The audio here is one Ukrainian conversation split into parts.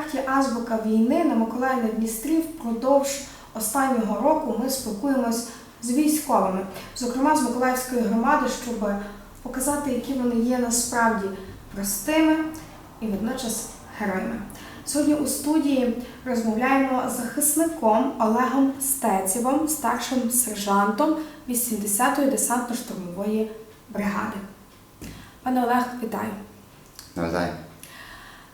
проєкті Азбука війни на Миколаїві на Дністрі впродовж останнього року ми спілкуємось з військовими, зокрема з Миколаївської громади, щоб показати, які вони є насправді простими і водночас героями. Сьогодні у студії розмовляємо з захисником Олегом Стецєвим, старшим сержантом 80-ї десантно-штурмової бригади. Пане Олег, вітаю.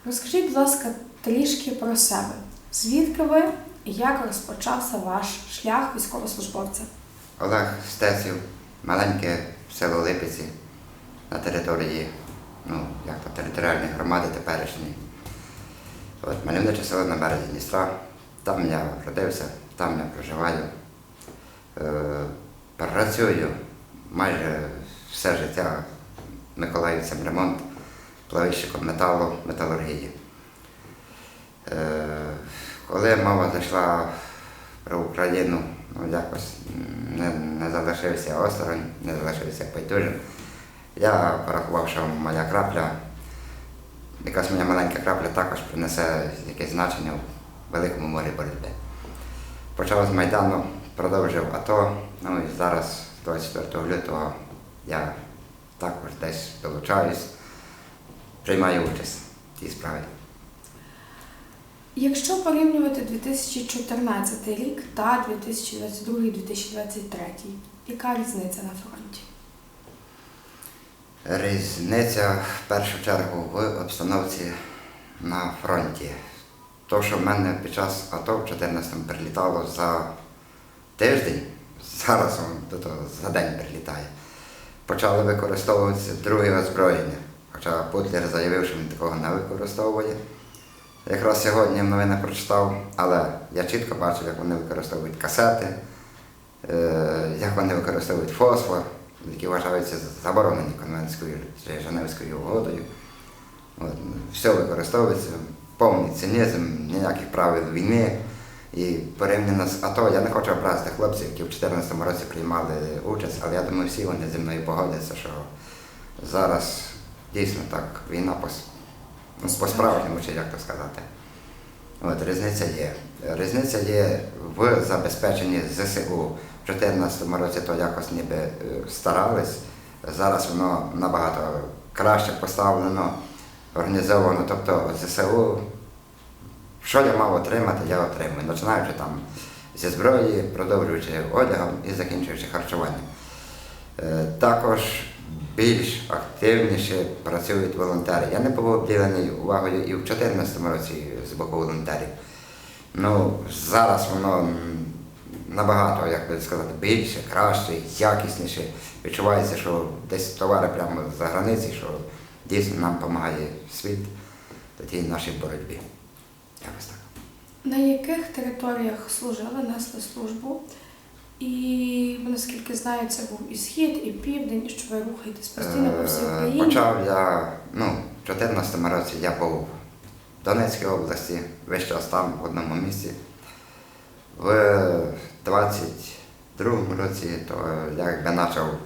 Розкажіть, будь ласка, трішки про себе. Звідки ви і як розпочався ваш шлях військовослужбовця? Олег Стеців, маленьке село Липиці на території, ну, як то, територіальної громади теперішньої. От, мальовниче село на березі Дністра. Там я родився, там я проживаю. Е, працюю майже все життя миколаївцем ремонт, плавильщиком металу, металургії. Е, коли мова зайшла про Україну, ну якось не, не залишився осторонь, не залишився байдужим. Я порахував, що моя крапля, якась моя маленька крапля також принесе якесь значення в великому морі боротьби. Почав з Майдану, продовжив АТО, ну і зараз, 24 лютого, я також десь долучаюсь, приймаю участь в цій справі. Якщо порівнювати 2014 рік та 2022-2023, яка різниця на фронті? Різниця в першу чергу в обстановці на фронті. То, що в мене під час АТО в 14-му прилітало за тиждень, зараз за день прилітає. Почали використовуватися друге озброєння. Хоча Путлер заявив, що він такого не використовує. Якраз сьогодні в новинах прочитав, але я чітко бачив, як вони використовують касети, е, як вони використовують фосфор, які вважаються заборонені Конвенською чи Женевською угодою. От, все використовується, повний цинізм, ніяких правил війни. І порівняно з АТО, я не хочу образити хлопців, які в 2014 році приймали участь, але я думаю, всі вони зі мною погодяться, що зараз дійсно так війна по, ну, по-справжньому, чи як то сказати. От, різниця є. Різниця є в забезпеченні ЗСУ. В 2014 році то якось ніби е, старались. Зараз воно набагато краще поставлено, організовано. Тобто ЗСУ, що я мав отримати, я отримую. Починаючи там зі зброї, продовжуючи одягом і закінчуючи харчуванням. Е, Також більш активніше працюють волонтери. Я не був обділений увагою і в 2014 році з боку волонтерів. Ну, зараз воно набагато, як би сказати, більше, краще, якісніше. Відчувається, що десь товари прямо за границі, що дійсно нам допомагає світ до тієї нашій боротьбі. Якось так. На яких територіях служили, несли службу? І наскільки знаю, це був і схід, і південь, і що ви рухаєтесь постійно по всій Е, Україні. Почав я, ну, в 2014 році я був в Донецькій області, весь час там, в одному місці. В 22-му році то я якби почав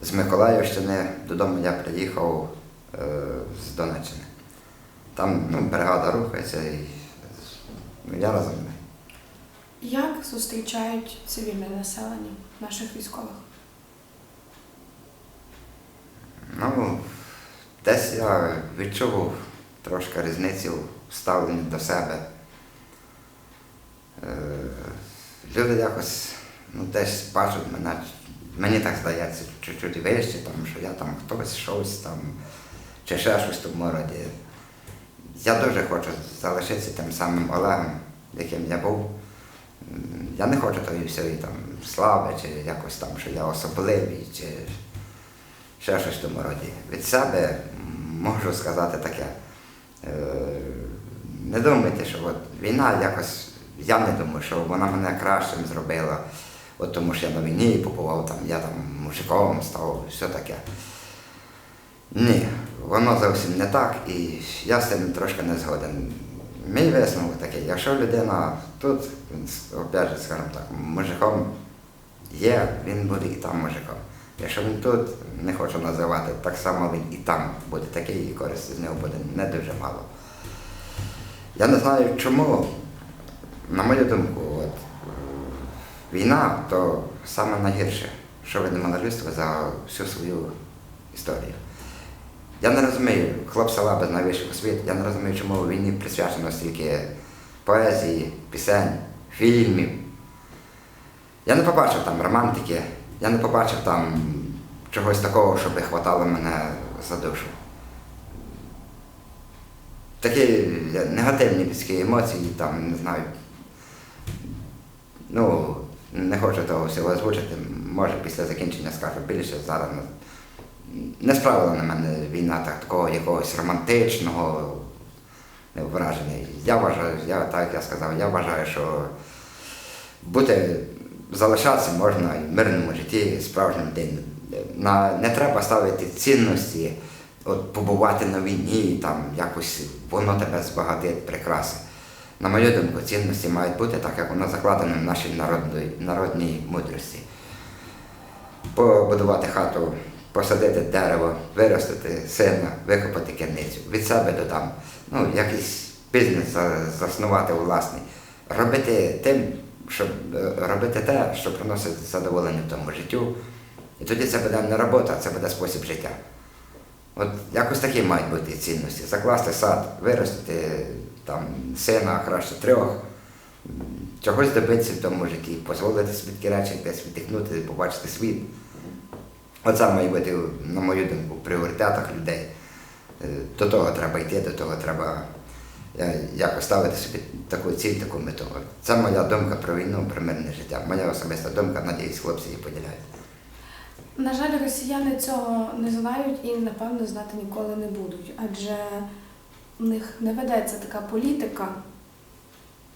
з Миколаївщини, додому я приїхав е, з Донеччини. Там ну, бригада рухається і ну, я разом. Як зустрічають цивільне населення наших військових? Ну, десь я відчув трошки різницю в ставленні до себе. Е, Люди якось ну, десь бачать мене, мені так здається, чуть-чуть вище, там, що я там хтось, щось там, чи ще щось в тому роді. Я дуже хочу залишитися тим самим Олегом, яким я був. Я не хочу тої всієї там слави, чи якось там, що я особливий, чи ще щось в тому роді. Від себе можу сказати таке. Е, Не думайте, що от війна якось, я не думаю, що вона мене кращим зробила. От тому що я на війні побував, там, я там мужиком став, все таке. Ні, воно зовсім не так, і я з цим трошки не згоден. Мій висновок такий, якщо людина тут, він, опять же, скажімо так, мужиком є, він буде і там мужиком. Якщо він тут, не хочу називати, так само він і там буде такий, і користі з нього буде не дуже мало. Я не знаю чому, на мою думку, от, війна то саме найгірше, що видимо людство за всю свою історію. Я не розумію, хлоп села без найвищих освіт, я не розумію, чому війні присвячено стільки поезії, пісень, фільмів. Я не побачив там романтики, я не побачив там чогось такого, щоб хватало мене за душу. Такі негативні людські емоції, там, не знаю. Ну, не хочу того всього озвучити. Може після закінчення скажу більше. Зараз не, справила на мене війна так, такого якогось романтичного враження. Я вважаю, я так я сказав, я вважаю, що бути, залишатися можна в мирному житті справжнім день. Не треба ставити цінності, от побувати на війні, там якось воно тебе збагатить прикраси. На мою думку, цінності мають бути так, як воно закладено в нашій народній, народній мудрості. Побудувати хату, посадити дерево, виростити сина, викопати керницю, від себе додам. Ну, якийсь бізнес за- заснувати власний. Робити тим, щоб е, робити те, що приносить задоволення в тому життю. І тоді це буде не робота, це буде спосіб життя. От якось такі мають бути цінності. Закласти сад, виростити там сина, краще трьох, чогось добитися в тому житті, дозволити собі такі речі десь віддихнути, побачити світ. Оце має бути, на мою думку, в пріоритетах людей. Е, До того треба йти, до того треба е, якось ставити собі таку ціль, таку мету. Це моя думка про війну, про мирне життя. Моя особиста думка, надіюсь, хлопці її поділяють. На жаль, росіяни цього не знають і, напевно, знати ніколи не будуть, адже в них не ведеться така політика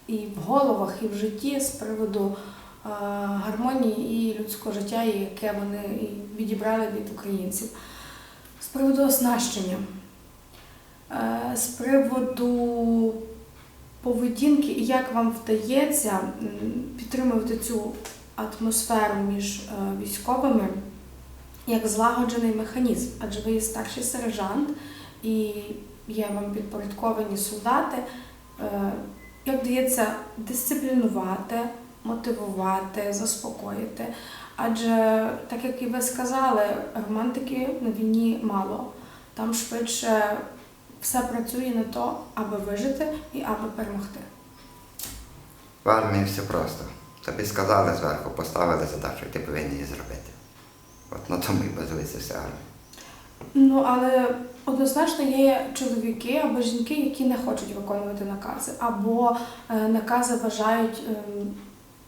і в головах, і в житті з приводу гармонії і людського життя, яке вони відібрали від українців. З приводу оснащення, е, з приводу поведінки і як вам вдається підтримувати цю атмосферу між е, військовими як злагоджений механізм, адже ви є старший сержант і є вам підпорядковані солдати. Е, Як вдається дисциплінувати, мотивувати, заспокоїти? Адже, так як і ви сказали, романтики на війні мало. Там швидше все працює на то, аби вижити і аби перемогти. В армії все просто. Тобі сказали зверху, поставили задачу, і ти повинен її зробити. От на тому і базується вся армія. Ну, але однозначно є чоловіки або жінки, які не хочуть виконувати накази, або е, накази вважають ем,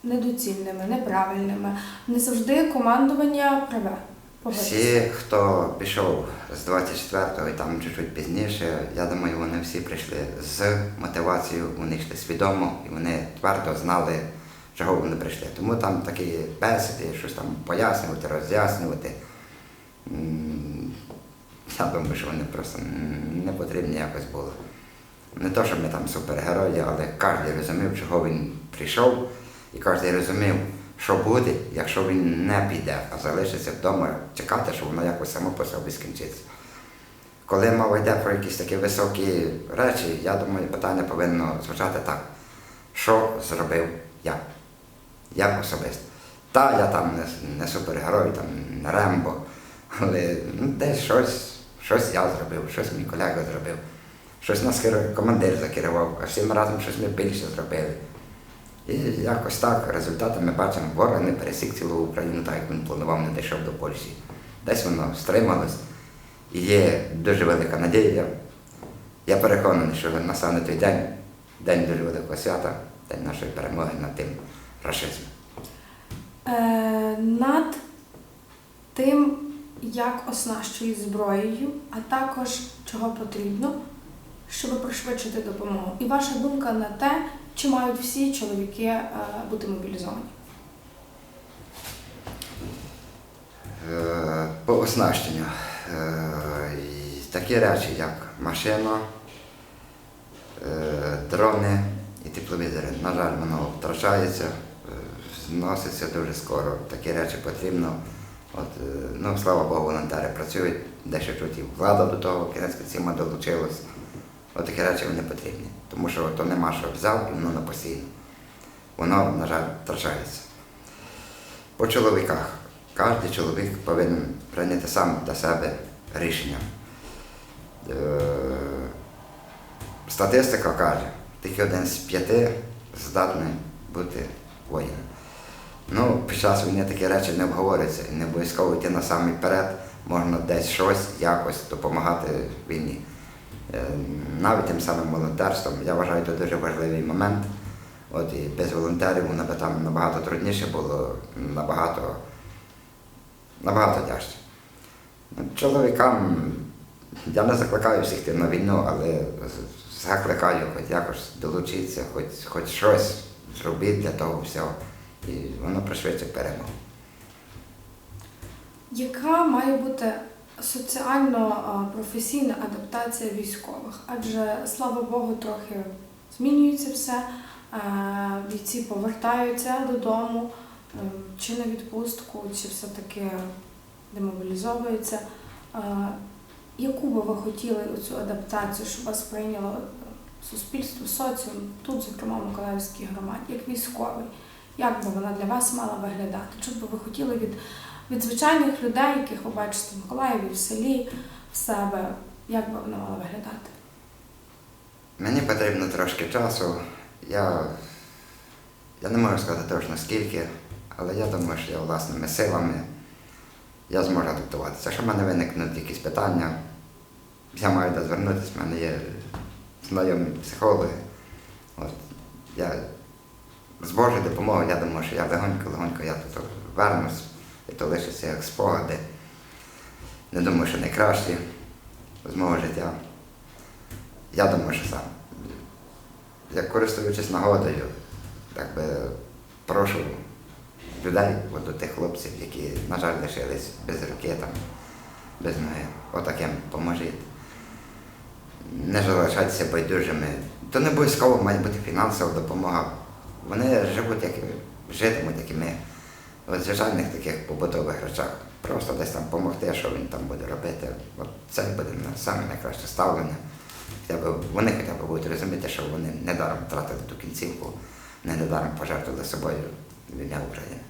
недоцільними, неправильними. Не завжди командування праве. Всі, хто пішов з 24-го і там чуть-чуть пізніше, я думаю, вони всі прийшли з мотивацією, вони йшли свідомо і вони твердо знали, чого вони прийшли. Тому там такі бесіди, щось там пояснювати, роз'яснювати. Я думаю, що вони просто не потрібні якось були. Не то, що ми там супергерої, але кожен розумів, чого він прийшов, і кожен розумів, що буде, якщо він не піде, а залишиться вдома, чекати, що воно якось само по собі скінчиться. Коли мова йде про якісь такі високі речі, я думаю, питання повинно звучати так. Що зробив я? Я особисто. Та я там не, не супергерой, там не Рембо, але ну, десь щось, щось я зробив, щось мій колега зробив, щось нас командир закерував, а всі ми разом щось ми більше зробили. І якось так результати ми бачимо, ворог не пересік цілу Україну, так як він планував, не дійшов до Польщі. Десь воно стрималось. І є дуже велика надія. Я переконаний, що настане той день, день дуже великого свята, день нашої перемоги над тим рашизмом. Е, над тим, як оснащують зброєю, а також чого потрібно, щоб пришвидшити допомогу. І ваша думка на те, чи мають всі чоловіки е, бути мобілізовані? Е, По оснащенню. Е, Такі речі, як машина, дрони і тепловізори. На жаль, воно втрачається, зноситься дуже скоро. Такі речі потрібно. От, ну, слава Богу, волонтери працюють, дещо чуть і влада до того, кінець кінців долучилась. Отакі речі вони потрібні. Тому що то нема що взяв і воно на постійно. Воно, на жаль, втрачається. По чоловіках. Кожен чоловік повинен прийняти сам для себе рішення. Е, Статистика каже, тільки один з п'яти здатний бути воїном. Ну, під час війни такі речі не обговорюються і не обов'язково йти на самий перед, можна десь щось якось допомагати війні. Е, Навіть тим самим волонтерством, я вважаю, це дуже важливий момент. От і без волонтерів воно би там набагато трудніше було, набагато, набагато тяжче. Чоловікам я не закликаю всіх йти на війну, але закликаю хоч якось долучитися, хоч, хоч щось зробити для того всього. І воно пришвидше перемогу. Яка має бути соціально-професійна адаптація військових? Адже, слава Богу, трохи змінюється все. Е, Бійці повертаються додому, е, чи на відпустку, чи все-таки демобілізовуються. Е, Яку би ви хотіли цю адаптацію, щоб вас прийняло суспільство, соціум, тут, зокрема, в Миколаївській громаді, як військовий? Як би вона для вас мала виглядати? Що б ви хотіли від від звичайних людей, яких ви бачите в Миколаєві, в селі, в себе, як би вона мала виглядати? Мені потрібно трошки часу. Я, я не можу сказати точно скільки, але я думаю, що я власними силами я зможу адаптуватися. Якщо в мене виникнуть якісь питання, я маю де звернутися, в мене є знайомі психологи. От, я, з Божою допомогою, я думаю, що я легонько-легонько я тут вернусь, то лишиться як спогади. Не думаю, що найкращі з мого життя. Я думаю, що сам. Як користуючись нагодою, так би прошу людей, от до тих хлопців, які, на жаль, лишились без руки, там, без ноги, отаким поможіть. Не залишайтеся байдужими. То не обов'язково має бути фінансова допомога. Вони живуть, як і- житимуть, як і ми. В звичайних таких побутових речах. Просто десь там допомогти, що він там буде робити. От це буде саме найкраще ставлення. Вони хоча б будуть розуміти, що вони недаром втратили ту кінцівку, вони недаром пожертвували собою в ім'я України.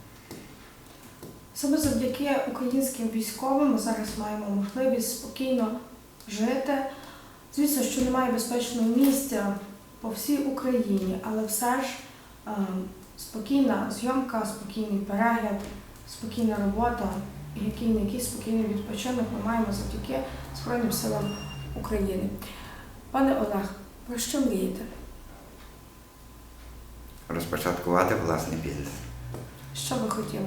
Саме завдяки українським військовим ми зараз маємо можливість спокійно жити. Звісно, що немає безпечного місця по всій Україні, але все ж е, спокійна зйомка, спокійний перегляд, спокійна робота який не спокійний відпочинок ми маємо завдяки Збройним силам України. Пане Олег, про що мрієте? Розпочаткувати власний бізнес. Що ви хотіли?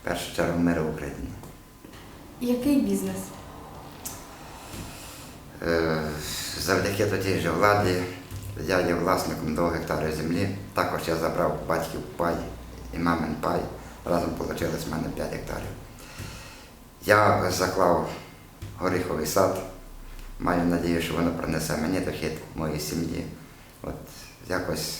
В першу чергу мир в Україні. Який бізнес? Е, Завдяки тій же владі я є власником двох гектарів землі. Також я забрав батьків пай і мамин пай. Разом вийшло в мене 5 гектарів. Я заклав горіховий сад. Маю надію, що воно принесе мені дохід моїй сім'ї. От якось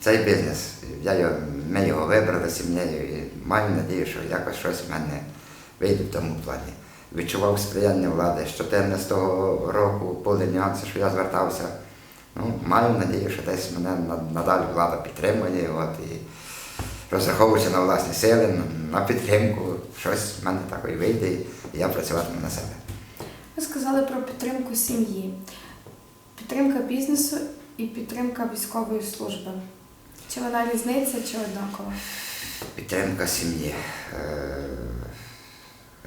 цей бізнес, я його, ми його вибрали з сім'єю і маю надію, що якось щось в мене вийде в тому плані. Відчував сприяння влади з 2014 року були нюанси, що я звертався. Ну, маю надію, що десь мене надалі влада підтримує. От, і розраховуючи на власні сили, на- підтримку, щось в мене такої вийде, і я працюватиму на себе. Ви сказали про підтримку сім'ї, підтримка бізнесу і підтримка військової служби. Чи вона різниця, чи однакова? Підтримка сім'ї. Е,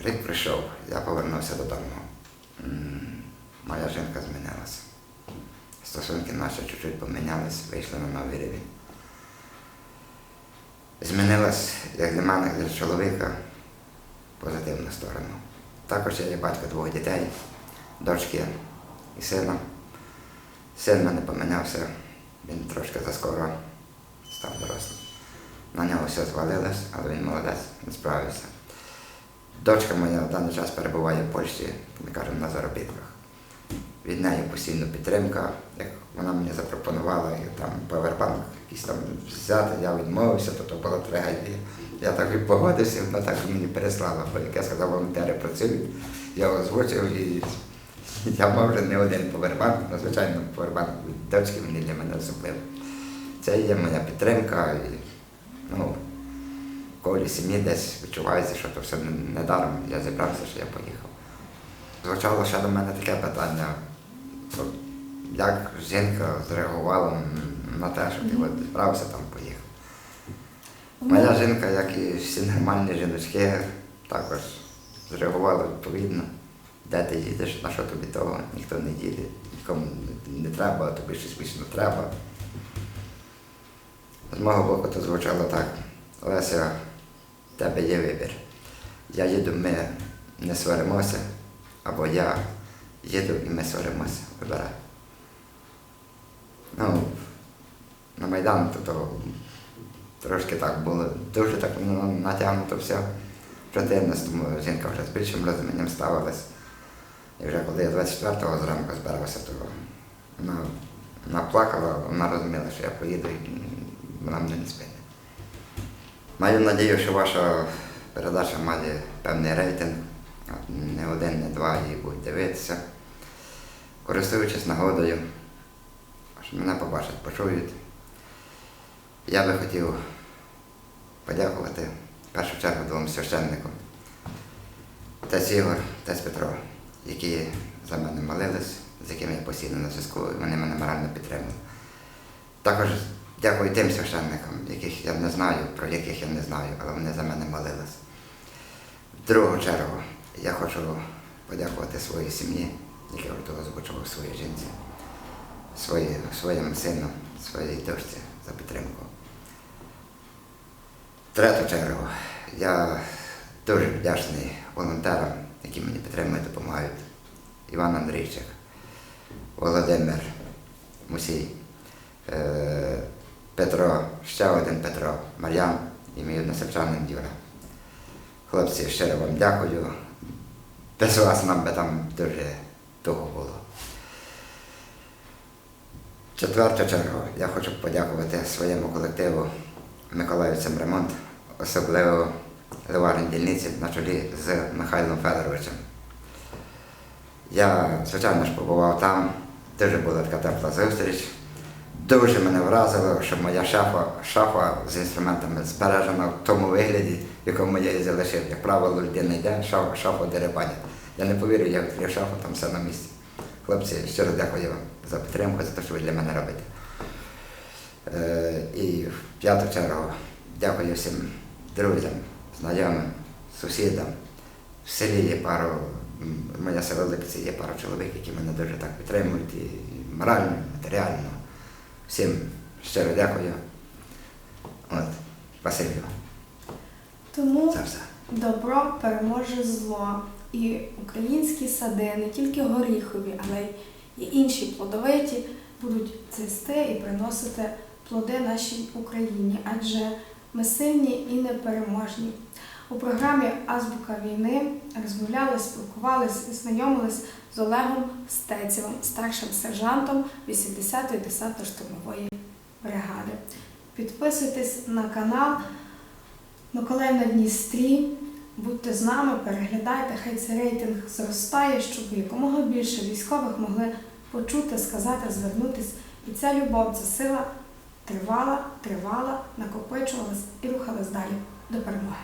Рік прийшов, я повернувся додому. Моя жінка змінилася. Стосунки наші чуть-чуть помінялись, вийшли на новий рівень. Змінилась як для мене, як для чоловіка, позитивну сторону. Також я є батько двох дітей, дочки і сина. Син мене помінявся, він трошки заскоро став дорослим. На нього все звалилось, але він молодець, він справився. Дочка моя в даний час перебуває в Польщі, ми кажемо, на заробітках. Від неї постійно підтримка. Як вона мені запропонувала там павербанк якийсь там взяти, я відмовився, то то була трагедія. Я так і погодився, вона так мені переслала, бо як я сказав, волонтери працюють. Я озвучив і Я мав вже не один повербанк, ну, звичайно, повербанк від дочки він для мене особливий. Це є моя підтримка. І, ну, колі сім'ї десь відчувається, що то все не- недаром. Я зібрався, що я поїхав. Звучало ще до мене таке питання, як жінка зреагувала на те, що ти от там поїхав. Моя жінка, як і всі нормальні жіночки, також зреагувала відповідно. Де ти їдеш, на що тобі того, ніхто не їде, нікому не треба, а тобі щось вічно треба. З мого боку то звучало так. Леся, в тебе є вибір. Я їду, ми не сваримося, або я їду і ми сваримося. Вибирай. Ну, на Майдан то, то трошки так було, дуже так ну, натягнуто все. В 14-му жінка вже з більшим розумінням ставилась. І вже коли я 24-го зранку збирався, то вона, вона плакала, вона розуміла, що я поїду і вона мене не спине. Маю надію, що ваша передача має певний рейтинг. Не один, не два її будуть дивитися. Користуючись нагодою, що мене побачать, почують. Я би хотів подякувати в першу чергу двом священникам. Отець Ігор, отець Петро, які за мене молились, з якими я постійно на зв'язку, і вони мене морально підтримали. Також дякую тим священникам, яких я не знаю, про яких я не знаю, але вони за мене молились. В другу чергу я хочу подякувати своїй сім'ї, готова озвучував своїй жінці, свої, своєму сину, своїй дочці за підтримку. Третю чергу я дуже вдячний волонтерам, які мені підтримують, допомагають. Іван Андрійчик, Володимир Мусій, е, Петро, ще один Петро, Мар'ян і мій односельчанин Юра. Хлопці, щиро вам дякую. Без вас нам би там дуже туго було. Четверту чергу я хочу подякувати своєму колективу Миколаївцям Ремонт, особливо ливарній дільниці на чолі з Михайлом Федоровичем. Я, звичайно ж, побував там, дуже була така тепла зустріч. Дуже мене вразило, що моя шафа, шафа з інструментами збережена в тому вигляді, в якому я її залишив. Як правило, людина йде, шафа, шафу деребанять. Я не повірю, я відкрив шафу, там все на місці. Хлопці, щиро дякую вам за підтримку, за те, що ви для мене робите. Е, і в п'яту чергу дякую всім друзям, знайомим, сусідам. В селі є пару, м, моя Липці є пару чоловік, які мене дуже так підтримують і морально, і матеріально. Всім щиро дякую. От, спасибі вам Тому за все. добро переможе зло. І українські сади, не тільки горіхові, але й інші плодовиті будуть цвісти і приносити плоди нашій Україні, адже ми сильні і непереможні. У програмі Азбука війни розмовляли, спілкувалися і знайомились з Олегом Стецєвим, старшим сержантом 80-ї десантно-штурмової бригади. Підписуйтесь на канал Миколаїв на Дністрі. Будьте з нами, переглядайте, хай цей рейтинг зростає, щоб якомога більше військових могли почути, сказати, звернутися. І ця любов, ця сила тривала, тривала, накопичувалась і рухалась далі до перемоги.